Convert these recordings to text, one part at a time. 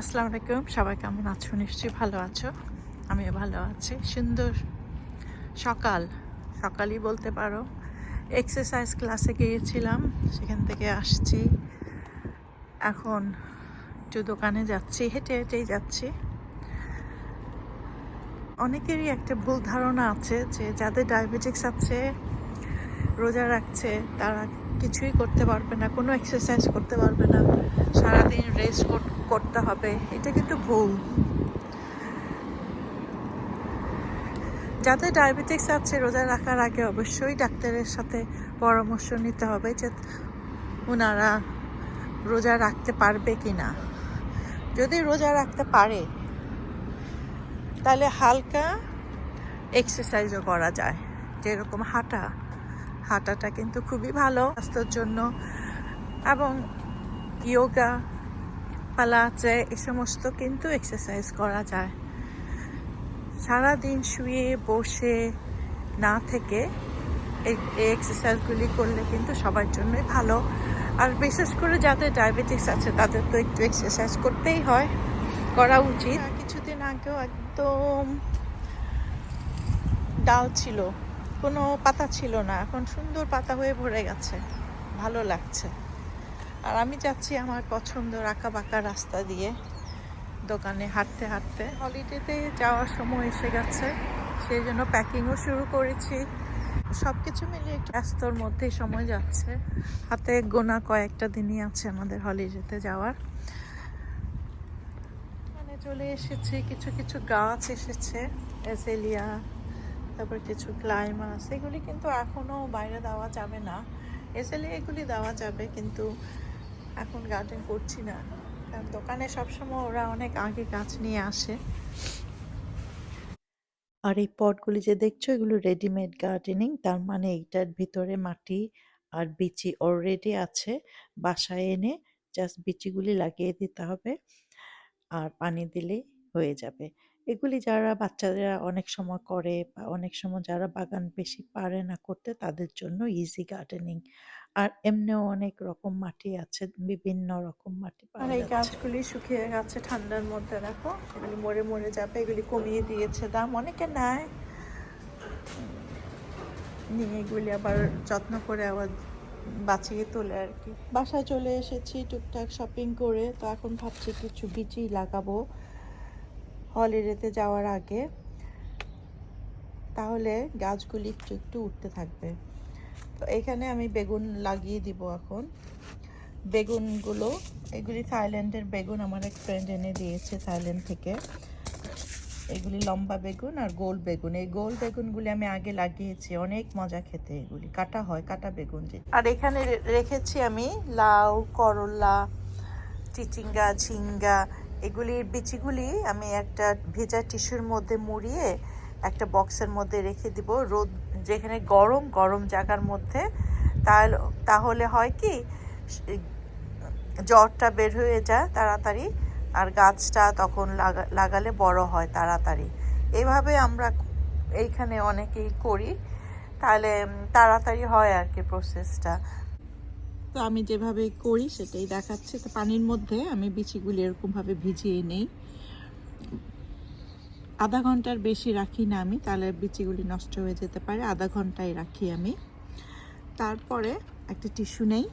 আসসালামু আলাইকুম। সবাই কেমন আছো? নিশ্চয়ই ভালো আছো। আমিও ভালো আছি। সুন্দর সকাল। সকালই বলতে পারো। এক্সারসাইজ ক্লাসে গিয়েছিলাম। সেখান থেকে আসছি। এখন একটু দোকানে যাচ্ছি। হেঁটে হেঁটেই যাচ্ছি। অনেকেরই একটা ভুল ধারণা আছে যে যাদের ডায়াবেটিক্স আছে, রোজা রাখছে, তারা কিছুই করতে পারবে না, কোনো এক্সারসাইজ করতে পারবে না। সারাদিন রেস্ট করতে হবে, এটা কিন্তু ভুল। যাদের ডায়াবেটিক্স আছে, রোজা রাখার আগে অবশ্যই ডাক্তারের সাথে পরামর্শ নিতে হবে যে ওনারা রোজা রাখতে পারবে কি না যদি রোজা রাখতে পারে, তাহলে হালকা এক্সারসাইজও করা যায়। যেরকম হাঁটা, হাঁটাটা কিন্তু খুবই ভালো স্বাস্থ্যের জন্য। এবং ইয়োগা পালাচে এই সমস্ত কিন্তু এক্সারসাইজ করা যায়। সারাদিন শুয়ে, বসে না থেকে এই এক্সারসাইজগুলি করলে কিন্তু সবার জন্যই ভালো। আর বিশেষ করে যাদের ডায়াবেটিস আছে, তাদের তো একটু এক্সারসাইজ করতেই হয়, করা উচিত। কিছুদিন আগেও একদম ডাল ছিল, কোনো পাতা ছিল না, এখন সুন্দর পাতা হয়ে ভরে গেছে, ভালো লাগছে। আর আমি যাচ্ছি আমার পছন্দ আঁকা বাঁকা রাস্তা দিয়ে দোকানে হাঁটতে হাঁটতে। হলিডেতে যাওয়ার সময় এসে গেছে, সেই জন্য প্যাকিংও শুরু করেছি। সব কিছু মিলিয়ে একটু ব্যস্তর মধ্যেই সময় যাচ্ছে। হাতে গোনা কয়েকটা দিনই আছে আমাদের হলিডেতে যাওয়ার। মানে চলে এসেছি, কিছু কিছু গাছ এসেছে এসেলিয়া তারপর কিছু ক্লাইমাস এগুলি কিন্তু এখনও বাইরে দেওয়া যাবে না। এসেলিয়া এগুলি দেওয়া যাবে, কিন্তু এখন গার্ডেন করছি না। কারণ দোকানে সবসময় ওরা অনেক আগে গাছ নিয়ে আসে। আর এই পটগুলি যে দেখছ, এগুলো রেডিমেড গার্ডেনিং তার মানে এইটার ভিতরে মাটি আর বিচি অলরেডি আছে। বাসায় এনে জাস্ট বিচিগুলি লাগিয়ে দিতে হবে আর পানি দিলেই হয়ে যাবে। এগুলি যারা বাচ্চারা অনেক সময় করে বা অনেক সময় যারা বাগান বেশি পারে না করতে, তাদের জন্য ইজি গার্ডেনিং আর এমনিও অনেক রকম মাটি আছে বিভিন্ন রকম মাটি আর এই গাছগুলি শুকিয়ে গেছে ঠান্ডার মধ্যে দেখো। এগুলি মরে মরে যাবে এগুলি কমিয়ে দিয়েছে দাম অনেকে নেয়। নিয়ে এগুলি আবার যত্ন করে আবার বাঁচিয়ে তোলে আর কি। বাসায় চলে এসেছি টুকটাক শপিং করে তো এখন ভাবছি কিছু বিচি লাগাবো। হলিডেতে যাওয়ার আগে। তাহলে গাছগুলি একটু একটু উঠতে থাকবে। তো এখানে আমি বেগুন লাগিয়ে দিব এখন। বেগুনগুলো, এগুলি থাইল্যান্ডের বেগুন আমার এক ফ্রেন্ড এনে দিয়েছে থাইল্যান্ড থেকে। এগুলি লম্বা বেগুন আর গোল বেগুন। এই গোল বেগুনগুলি আমি আগে লাগিয়েছি, অনেক মজা খেতে এগুলি। কাটা হয়, কাটা বেগুন যে। আর এখানে রেখেছি আমি লাউ, করলা, চিচিঙ্গা, ঝিঙ্গা। এগুলির বিচিগুলি আমি একটা ভেজা টিস্যুর মধ্যে মুড়িয়ে একটা বক্সের মধ্যে রেখে দিব। রোদ যেখানে গরম গরম জায়গার মধ্যে। তাহলে তাহলে হয় কি, জ্বরটা বের হয়ে যায় তাড়াতাড়ি আর গাছটা তখন লাগা, লাগালে বড় হয় তাড়াতাড়ি। এভাবে আমরা এইখানে অনেকেই করি। তাহলে তাড়াতাড়ি হয় আর কি প্রসেসটা তো আমি যেভাবে করি সেটাই দেখাচ্ছে। তো পানির মধ্যে আমি বিচিগুলি এরকমভাবে ভিজিয়ে নেই। আধা ঘণ্টার বেশি রাখি না আমি তাহলে বিচিগুলি নষ্ট হয়ে যেতে পারে, আধা ঘন্টায় রাখি আমি। তারপরে একটা টিস্যু নেই,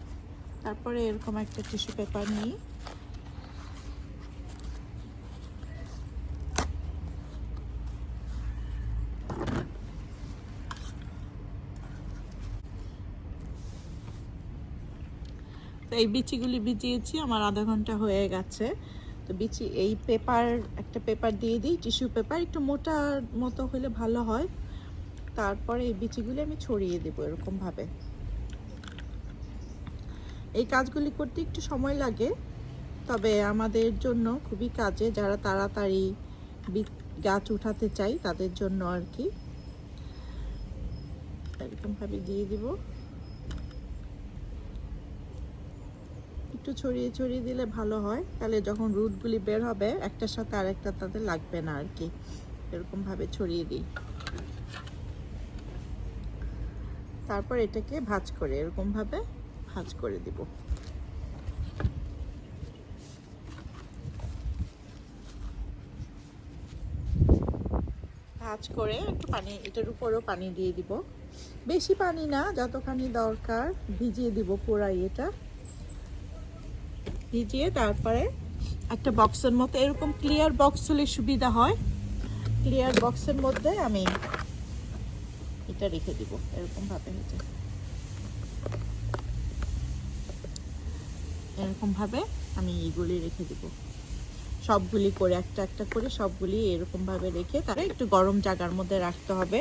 তারপরে এরকম একটা টিস্যু পেপার নিই। তো এই বিচিগুলি ভিজিয়েছি, আমার আধা ঘণ্টা হয়ে গেছে। তো বিচি, এই পেপার, একটা পেপার দিয়ে দিই, টিস্যু পেপার, একটু মোটা মতো হলে ভালো হয়। তারপরে এই বিচিগুলি আমি ছড়িয়ে দেবো এরকমভাবে। এই কাজগুলি করতে একটু সময় লাগে, তবে আমাদের জন্য খুবই কাজে, যারা তাড়াতাড়ি গাছ উঠাতে চাই তাদের জন্য আর কি। এরকমভাবে দিয়ে দিব। একটু ছড়িয়ে ছড়িয়ে দিলে ভালো হয়। তাহলে যখন রুটগুলি বের হবে, একটার সাথে আর একটা তাদের লাগবে না আর কি। এরকমভাবে ছড়িয়ে দিই। তারপর এটাকে ভাজ করে, এরকমভাবে ভাজ করে দিব। ভাজ করে একটু পানি, এটার উপরেও পানি দিয়ে দিব। বেশি পানি না, যতখানি দরকার, ভিজিয়ে দিব পোড়াই এটা। ভিজিয়ে তারপরে একটা বক্সের মতো এরকম ক্লিয়ার বক্স হলে সুবিধা হয়। ক্লিয়ার বক্সের মধ্যে আমি এটা রেখে দিব, এরকম ভাবে হয়েছে। এরকম ভাবে আমি এগুলি রেখে দিব। সবগুলি করে, একটা একটা করে সবগুলি এরকম ভাবে রেখে তারপরে একটু গরম জায়গার মধ্যে রাখতে হবে।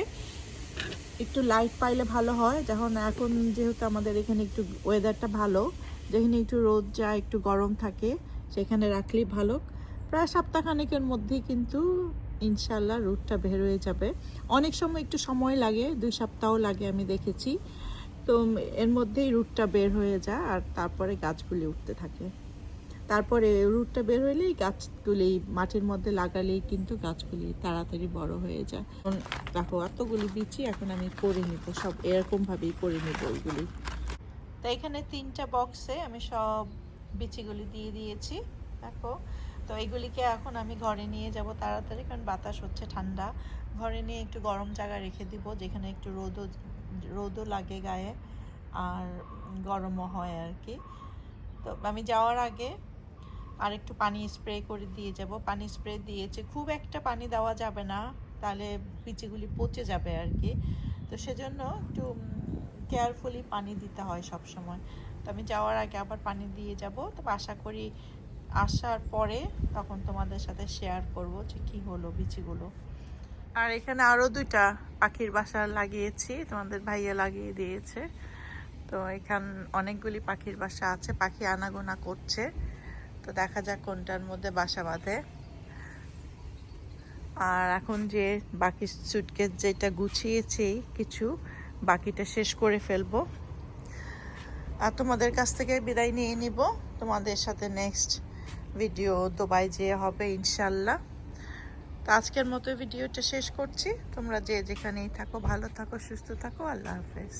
একটু লাইট পাইলে ভালো হয়। যখন এখন যেহেতু আমাদের এখানে একটু ওয়েদারটা ভালো যেখানে একটু রোদ যায়, একটু গরম থাকে, সেখানে রাখলেই ভালো। প্রায় সপ্তাহখানেকের মধ্যেই কিন্তু ইনশাল্লাহ রুটটা বের হয়ে যাবে। অনেক সময় একটু সময় লাগে, দুই সপ্তাহ লাগে আমি দেখেছি। তো এর মধ্যেই রুটটা বের হয়ে যায় আর তারপরে গাছগুলি উঠতে থাকে। তারপরে রুটটা বের হইলেই গাছগুলি মাটির মধ্যে লাগালেই কিন্তু গাছগুলি তাড়াতাড়ি বড় হয়ে যায়। দেখো, এতগুলি বিচি এখন আমি করে নিব, সব এরকমভাবেই করে নিব ওইগুলি। তো এখানে তিনটা বক্সে আমি সব বিচিগুলি দিয়ে দিয়েছি। দেখো, তো এইগুলিকে এখন আমি ঘরে নিয়ে যাব তাড়াতাড়ি, কারণ বাতাস হচ্ছে ঠান্ডা। ঘরে নিয়ে একটু গরম জায়গা রেখে দিব, যেখানে একটু রোদও রোদও লাগে গায়ে আর গরমও হয় আর কি। তো আমি যাওয়ার আগে আর একটু পানি স্প্রে করে দিয়ে যাব। পানি স্প্রে দিয়েছে, খুব একটা পানি দেওয়া যাবে না, তাহলে বিচিগুলি পচে যাবে আর কি। তো সেজন্য একটু কেয়ারফুলি পানি দিতে হয় সব সময় তো আমি যাওয়ার আগে আবার পানি দিয়ে যাব। তো আশা করি আসার পরে তখন তোমাদের সাথে শেয়ার করব যে কি হলো বিচিগুলো। আর এখানে আরও দুইটা পাখির বাসা লাগিয়েছি, তোমাদের ভাইয়া লাগিয়ে দিয়েছে। তো এখান অনেকগুলি পাখির বাসা আছে, পাখি আনাগোনা করছে। তো দেখা যাক কোনটার মধ্যে বাসা বাঁধে। আর এখন যে বাকি সুটকেস যেটা গুছিয়েছি কিছু বাকিটা শেষ করে ফেলব। আর তোমাদের কাছ থেকে বিদায় নিয়ে নিব। তোমাদের সাথে নেক্সট ভিডিও দুবাই যেয়ে হবে ইনশাল্লাহ তো আজকের মতো ভিডিওটা শেষ করছি। তোমরা যে যেখানেই থাকো, ভালো থাকো, সুস্থ থাকো। আল্লাহ হাফেজ।